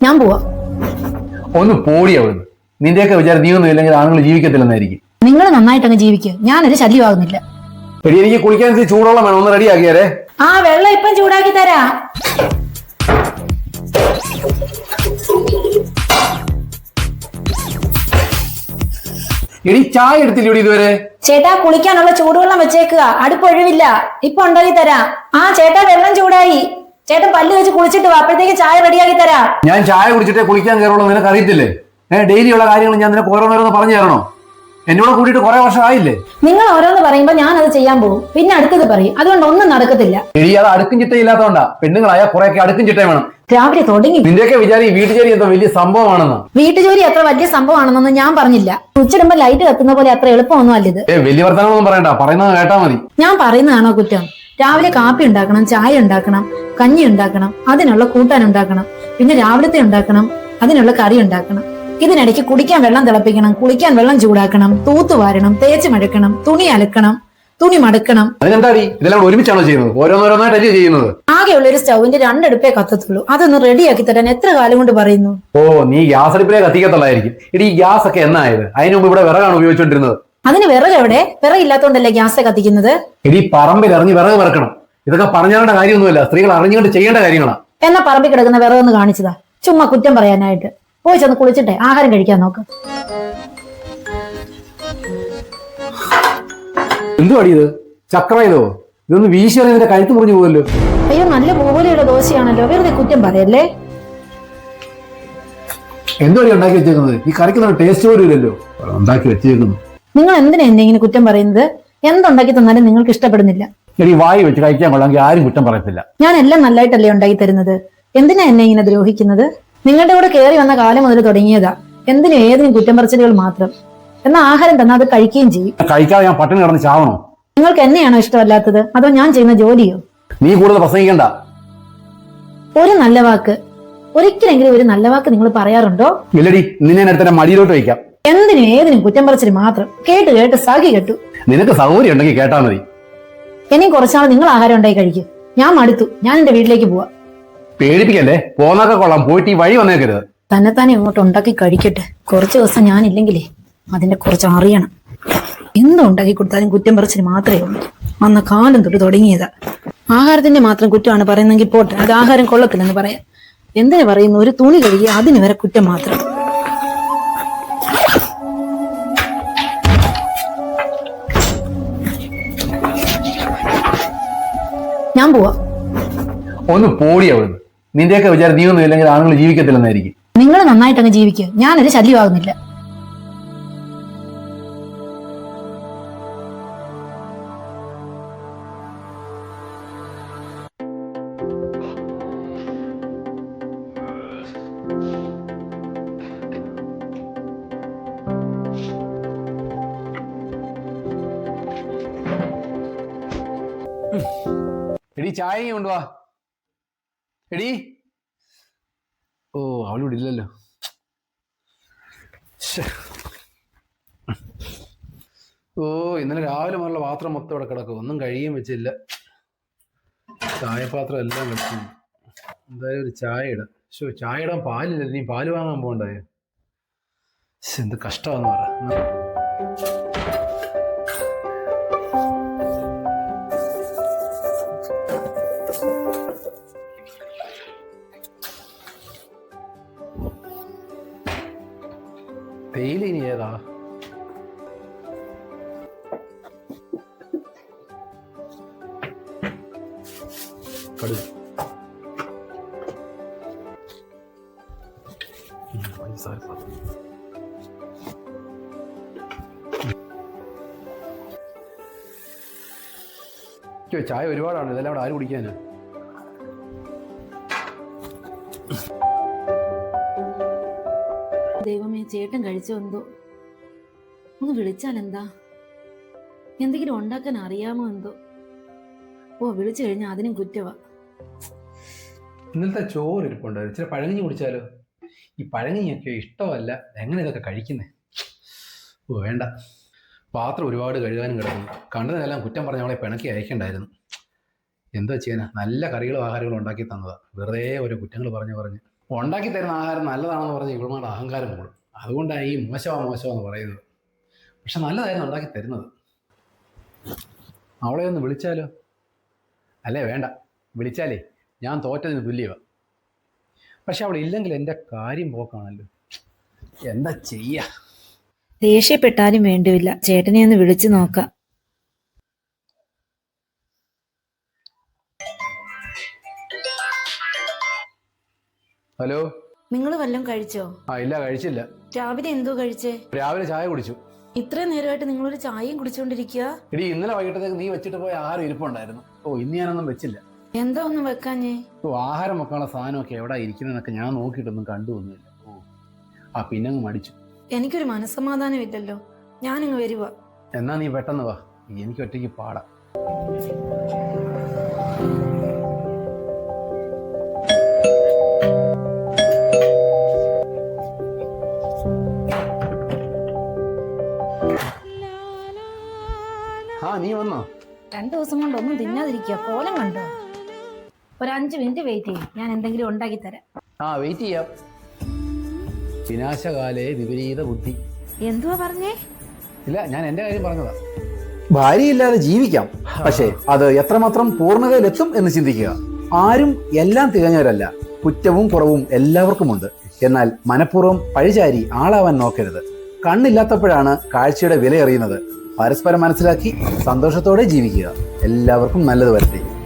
ഞാൻ പോവാ. ഒന്ന് പോടി അവിടുന്ന്. നിന്റെയൊക്കെ വിചാരം നീ ഒന്നും ഇല്ലെങ്കിൽ ആണുങ്ങൾ ജീവിക്കത്തില്ലെന്നായിരിക്കും. നിങ്ങൾ നന്നായിട്ടങ്ങ് ജീവിക്കുക ഞാനൊരു ശല്യമാകുന്നില്ല. എടി എനിക്ക് കുളിക്കാൻ ഇച്ചിരി ചൂടുവെള്ളം വേണം. ഒന്ന് റെഡി ആക്കിയാരേ ആ വെള്ളം ഇപ്പം ചൂടാക്കി തരാ. എടി ചായ എടുത്തില്ലേ ഇതുവരെ? ചേട്ടാ കുളിക്കാനുള്ള ചൂടുവെള്ളം വെച്ചേക്കുക. അടുപ്പൊഴിവില്ല ഇപ്പൊ ഉണ്ടാക്കി തരാം. ആ ചേട്ടാ വെള്ളം ചൂടായി. ചേട്ടൻ പല്ല് വെച്ച് കുളിച്ചിട്ട് അപ്പോഴത്തേക്ക് ചായ റെഡിയാക്കി തരാം. ഞാൻ ചായ കുടിച്ചിട്ടേ കുളിക്കാൻ കയറുള്ളൂ നിനക്ക് അറിയത്തില്ലേ? ഏഹ് ഡെയിലി ഉള്ള കാര്യങ്ങൾ ഞാൻ നിനക്ക് ഓരോന്നോരോന്ന് പറഞ്ഞു തരണോ? എന്നോട് കൂടിയിട്ട് കുറെ വർഷം ആയില്ലേ? നിങ്ങൾ ഓരോന്ന് പറയുമ്പോ ഞാൻ അത് ചെയ്യാൻ പോകും. പിന്നെ അടുത്തത് പറയും. അതുകൊണ്ട് ഒന്നും നടക്കത്തില്ല. എടി അത് അടുക്കും ചിട്ടയില്ലാത്തതുകൊണ്ടാ പെണ്ണുങ്ങളായ കുറെയൊക്കെ അടുക്കും ചിട്ട വേണം. രാവിലെ തുടങ്ങി. നിന്റെയൊക്കെ വിചാരി വീട്ടു ജോലി എന്തോ വലിയ സംഭവമാണെന്ന്. വീട്ടു ജോലി അത്ര വലിയ സംഭവമാണെന്നൊന്നും ഞാൻ പറഞ്ഞില്ല. ഉച്ചിടുമ്പോ ലൈറ്റ് കത്തുന്ന പോലെ അത്ര എളുപ്പമൊന്നും അല്ലത് വലിയ വർത്തമാനമൊന്നും പറയണ്ട. പറയുന്നത് കേട്ടാ മതി. ഞാൻ പറയുന്നതാണോ കുറ്റം? രാവിലെ കാപ്പി ഉണ്ടാക്കണം ചായ ഉണ്ടാക്കണം കഞ്ഞി ഉണ്ടാക്കണം അതിനുള്ള കൂട്ടാൻ ഉണ്ടാക്കണം പിന്നെ രാവിലത്തെ ഉണ്ടാക്കണം അതിനുള്ള കറി ഉണ്ടാക്കണം. ഇതിനിടയ്ക്ക് കുടിക്കാൻ വെള്ളം തിളപ്പിക്കണം കുളിക്കാൻ വെള്ളം ചൂടാക്കണം തൂത്തു വാരണം തേച്ച് മഴക്കണം തുണി അലക്കണം തുണി മടക്കണം. അതിനെന്താടി? ഇതെല്ലാം ഒരുമിച്ചാണോ ചെയ്യുന്നത്? ഓരോന്നോരോന്നായിട്ടല്ലേ ചെയ്യുന്നത്? ആകെയുള്ള ഒരു സ്റ്റൗവിന്റെ രണ്ടെടുപ്പേ കത്തത്തുള്ളൂ. അതൊന്ന് റെഡിയാക്കി തരാൻ എത്ര കാലം കൊണ്ട് പറയുന്നു? ഓ നീ ഗ്യാസ് അടുപ്പിലേ കത്തിക്കത്തുള്ളായിരിക്കും. ഇടി ഈ ഗ്യാസ് ഒക്കെ എന്നായത് അതിനുമുമ്പ് ഇവിടെ വിറകാണ് ഉപയോഗിച്ചുകൊണ്ടിരുന്നത് അതിന് വിറക് എവിടെ? വിറകില്ലാത്തോണ്ടല്ലേ ഗ്യാസ് കത്തിക്കുന്നത്? ഇനി പറമ്പിൽ ഇറങ്ങി വിറക് വിറക്കണം. ഇതൊക്കെ പറഞ്ഞാണ്ട കാര്യമൊന്നുമില്ല. സ്ത്രീകൾ അറിഞ്ഞുകൊണ്ട് ചെയ്യേണ്ട കാര്യങ്ങളാ. എന്നാ പറമ്പിൽ കിടക്കുന്ന വിറകൊന്ന് കാണിച്ചതാ. ചുമ്മാ കുറ്റം പറയാനായിട്ട്. പോയി ചെന്ന് കുളിച്ചിട്ടെ. ആഹാരം കഴിക്കാൻ നോക്ക്. എന്തുവാടി ഇത്? ചക്രയിലോ ഇതൊന്ന് വീശിയറിയതിന്റെ കഴുത്ത് മുറിഞ്ഞു പോകല്ലോ അയ്യോ നല്ല പോലെയുള്ള ദോശയാണല്ലോ. വെറുതെ കുറ്റം പറയല്ലേ? എന്തുവാടി ഉണ്ടാക്കി വെച്ചേക്കുന്നത്? ഈ കറിക്കുന്ന ടേസ്റ്റ് പോലും ഇല്ലല്ലോ. ഉണ്ടാക്കി വെച്ചേക്കുന്നു. നിങ്ങൾ എന്തിനാ എന്നെ ഇങ്ങനെ കുറ്റം പറയുന്നത്? എന്തുണ്ടാക്കി തന്നാലും നിങ്ങൾക്ക് ഇഷ്ടപ്പെടുന്നില്ല. എടി വായി വെച്ച് കഴിക്കാൻ കൊള്ളാമെങ്കിൽ ആരും കുറ്റം പറയത്തില്ല. ഞാൻ എല്ലാം നല്ലതായിട്ടല്ലേ ഉണ്ടാക്കി തരുന്നത്? എന്തിനാ എന്നെ ഇങ്ങനെ ദ്രോഹിക്കുന്നത്? നിങ്ങളുടെ കൂടെ കയറി വന്ന കാലം മുതൽ തുടങ്ങിയതാ. എന്തിനും ഏതിനും കുറ്റം പറച്ചിലുകൾ മാത്രം? എന്നാ ആഹാരം തന്നാൽ അത് കഴിക്കുകയും ചെയ്യും. കഴിക്കാതെ ഞാൻ പട്ടിണി കിടന്ന് ചാവണോ? നിങ്ങൾക്ക് എന്നെയാണോ ഇഷ്ടമല്ലാത്തത്? അതോ ഞാൻ ചെയ്യുന്ന ജോലിയോ? നീ കൂടുതൽ പ്രസംഗിക്കണ്ട. ഒരു നല്ല വാക്ക്. ഒരിക്കലെങ്കിലും ഒരു നല്ല വാക്ക് നിങ്ങൾ പറയാറുണ്ടോ? ഇല്ലടി നിന്നെ അടുത്ത മടിയിലോട്ട് വയ്ക്കാം. എന്തിനും ഏതിനും കുറ്റം പറച്ചിട്ട് മാത്രം. കേട്ട് കേട്ട് സഖി കെട്ടു. നിനക്ക് സൗകര്യം ഉണ്ടെങ്കിൽ കേട്ടാ മതി. ഇനിയും കുറച്ചാൾ നിങ്ങൾ ആഹാരം ഉണ്ടായി കഴിക്കും. ഞാൻ മടുത്തു. ഞാൻ എന്റെ വീട്ടിലേക്ക് പോവാ. പേടിപ്പിക്കല്ലേ? പോന്നൊക്കെ കൊള്ളാം. പോയിട്ട് ഈ വഴി വന്നേക്കരുത്. തന്നെ ഇങ്ങോട്ട് ഉണ്ടാക്കി കഴിക്കട്ടെ. കുറച്ച് ദിവസം ഞാനില്ലെങ്കിലേ അതിന്റെ കുറച്ച് അറിയണം. എന്തുണ്ടാക്കി കൊടുത്താലും കുറ്റം പറച്ചിൽ മാത്രമേ ഉള്ളൂ. അന്ന് കാലം തൊട്ട് തുടങ്ങിയതാ. ആഹാരത്തിന്റെ മാത്രം കുറ്റമാണ് പറയുന്നെങ്കിൽ പോട്ടെ. അത് ആഹാരം കൊള്ളത്തില്ലെന്ന് പറയാം. എന്തിനു പറയുന്നു? ഒരു തുണി കഴുകി അതിന് വരെ കുറ്റം മാത്രം. ഞാൻ പോവാ. ഒന്ന് പോടി അവിടുന്ന്. നിന്റെയൊക്കെ വിചാരം നീ ഒന്നും ഇല്ലെങ്കിൽ ആണുങ്ങൾ ജീവിക്കത്തില്ലെന്നായിരിക്കും. നിങ്ങൾ നന്നായിട്ട് അങ്ങ് ജീവിക്കുക ഞാനൊരു ശല്യമാകുന്നില്ല. എടി ചായ കൊണ്ടുവാ. എടി. ഓ അവളിവിടെ ഇല്ലല്ലോ. ഓ ഇന്നലെ രാവിലെ മുതലുള്ള പാത്രം മൊത്തം ഇവിടെ കിടക്കും. ഒന്നും കഴിയും വെച്ചില്ല. ചായപാത്രം എല്ലാം കിടക്കും എന്തായാലും ഒരു ചായ ഇടാം. ശോ ചായ ഇടാൻ പാലില്ല നീ പാൽ വാങ്ങാൻ പോകണ്ടായോ എന്ത് കഷ്ടമാന്ന് പറ. തേയില ഇനി ഏതാ? കടുക് ചായ ഒരുപാടാണ് ഇതെല്ലാം അവിടെ ആര് കുടിക്കാന്? ദൈവമേ ചേട്ടൻ കഴിച്ചോ എന്തോ? ഒന്ന് വിളിച്ചാൽ എന്താ? എന്തെങ്കിലും ഉണ്ടാക്കാൻ അറിയാമോ എന്തോ? ഓ വിളിച്ചു കഴിഞ്ഞാൽ അതിനും കുറ്റവാ. ഇന്നലത്തെ ചോറ് ഇരിപ്പുണ്ട് ഇച്ചിരി പഴങ്ങഞ്ഞി കുടിച്ചാലോ? ഈ പഴങ്ങഞ്ഞിയൊക്കെ ഇഷ്ടമല്ല. എങ്ങനെ ഇതൊക്കെ കഴിക്കുന്നേ? ഓ വേണ്ട. പാത്രം ഒരുപാട് കഴുകാനും കിടക്കുന്നു. കണ്ടതിനെല്ലാം കുറ്റം പറഞ്ഞ അവളെ പിണക്കി അയക്കണ്ടായിരുന്നു. എന്താ ചെയ്യാനാ? നല്ല കറികളും ആഹാരങ്ങളും ഉണ്ടാക്കി തന്നതാ. വെറുതെ ഓരോ കുറ്റങ്ങൾ പറഞ്ഞു പറഞ്ഞ്. ഉണ്ടാക്കി തരുന്ന ആഹാരം നല്ലതാണെന്ന് പറഞ്ഞ് ഇവളുമാരുടെ അഹങ്കാരം കൂടും അതുകൊണ്ടാണ് ഈ മോശമാ എന്ന് പറയുന്നത്. പക്ഷെ നല്ലതായിരുന്നു ഉണ്ടാക്കി തരുന്നത്. അവളെ ഒന്ന് വിളിച്ചാലോ? അല്ലേ വേണ്ട. വിളിച്ചാലേ. ഞാൻ തോറ്റതിന് തുല്യവ. പക്ഷെ അവൾ ഇല്ലെങ്കിൽ എന്റെ കാര്യം പോക്കാണല്ലോ. എന്താ ചെയ്യ? ദേഷ്യപ്പെട്ടാലും വേണ്ടില്ല. ചേട്ടനെ ഒന്ന് വിളിച്ചു നോക്കാം. ഹലോ? നിങ്ങൾ വല്ലതും കഴിച്ചോ? ആ ഇല്ല കഴിച്ചില്ല. രാവിലെ എന്തോ കഴിച്ചേ? രാവിലെ ചായ കുടിച്ചു. ഇത്രയും നേരമായിട്ട് നിങ്ങളൊരു ചായയും കുടിച്ചോണ്ടിരിക്കുക എടി ഇന്നലെ വൈകിട്ടത്തേക്ക് നീ വെച്ചിട്ട് പോയ ആരും ഇരിപ്പുണ്ടായിരുന്നു. ഓ ഇന്ന് ഞാനൊന്നും വെച്ചില്ല. എന്താ ഒന്നും വെക്കാഞ്ഞേ? ഓ ആഹാരം വെക്കാനുള്ള സാധനമൊക്കെ എവിടെ ഇരിക്കുന്നതെന്നൊക്കെ ഞാൻ നോക്കിയിട്ടൊന്നും കണ്ടുവന്നില്ല ഓ ആ പിന്നെ മടിച്ചു. എനിക്കൊരു മനസ്സമാധാനം ഇല്ലല്ലോ. ഞാനിങ്ങ് വരുക എന്നാ നീ പെട്ടെന്ന് വാ. എനിക്ക് ഒറ്റയ്ക്ക് പാടാം. നീ വന്നോ? രണ്ടു ദിവസം കൊണ്ട് ഒന്നും തിന്നാതിരിക്കുക. കോലം കണ്ടോ? ഒരു അഞ്ച് മിനിറ്റ് വെയിറ്റ് ചെയ്യും. ഞാൻ എന്തെങ്കിലും ഉണ്ടാക്കി തരാം. ആ വെയിറ്റ് ചെയ്യാം. വിനാശകാലേ വിപരീത ബുദ്ധി. എന്തുവാ പറഞ്ഞേ? ഇല്ല ഞാൻ എന്റെ കാര്യം പറഞ്ഞതാ. ഭാര്യയില്ലാതെ ജീവിക്കാം. പക്ഷേ അത് എത്രമാത്രം പൂർണതയിലെത്തും എന്ന് ചിന്തിക്കുക. ആരും എല്ലാം തികഞ്ഞവരല്ല. കുറ്റവും കുറവും എല്ലാവർക്കുമുണ്ട്. എന്നാൽ മനഃപൂർവം പഴിചാരി ആളാവാൻ നോക്കരുത്. കണ്ണില്ലാത്തപ്പോഴാണ് കാഴ്ചയുടെ വില അറിയുന്നത് പരസ്പരം മനസ്സിലാക്കി സന്തോഷത്തോടെ ജീവിക്കുക. എല്ലാവർക്കും നല്ലത് വരട്ടെ